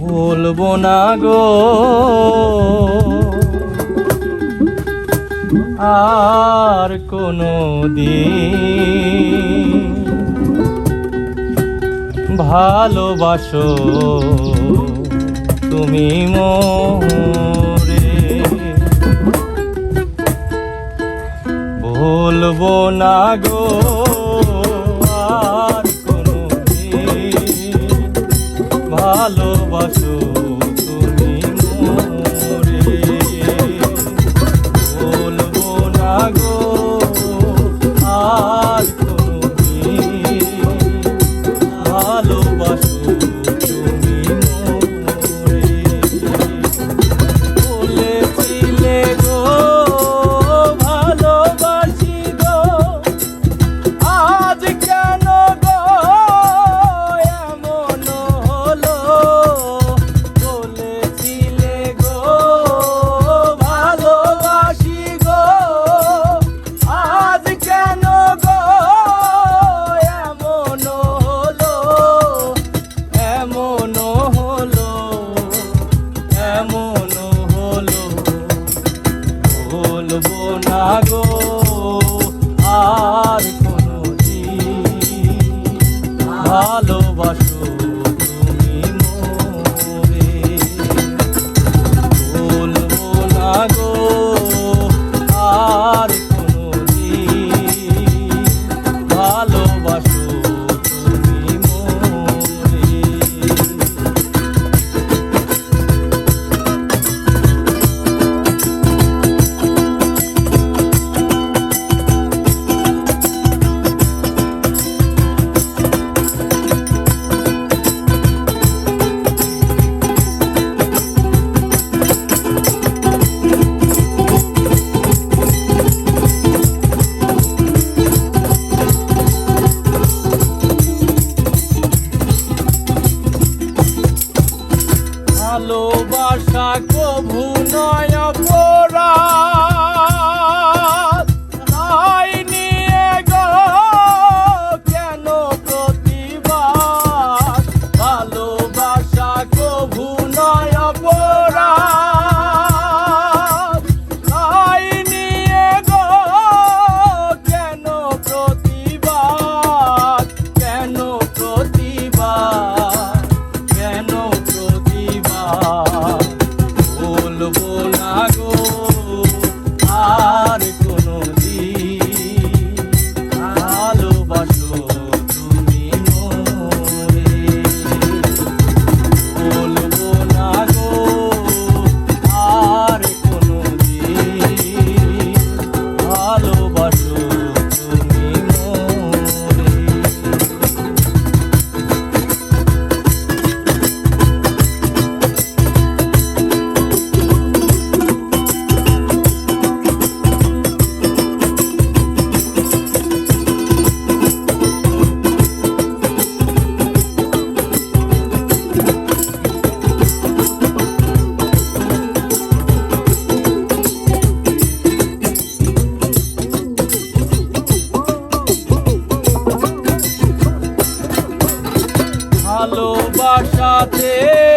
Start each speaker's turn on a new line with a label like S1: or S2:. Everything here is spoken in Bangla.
S1: ভুলব না গো। আর কোনো দিন ভালোবাসো তুমি মোরে। ভুলব না গো। ভালোবাসো। hago vos 诶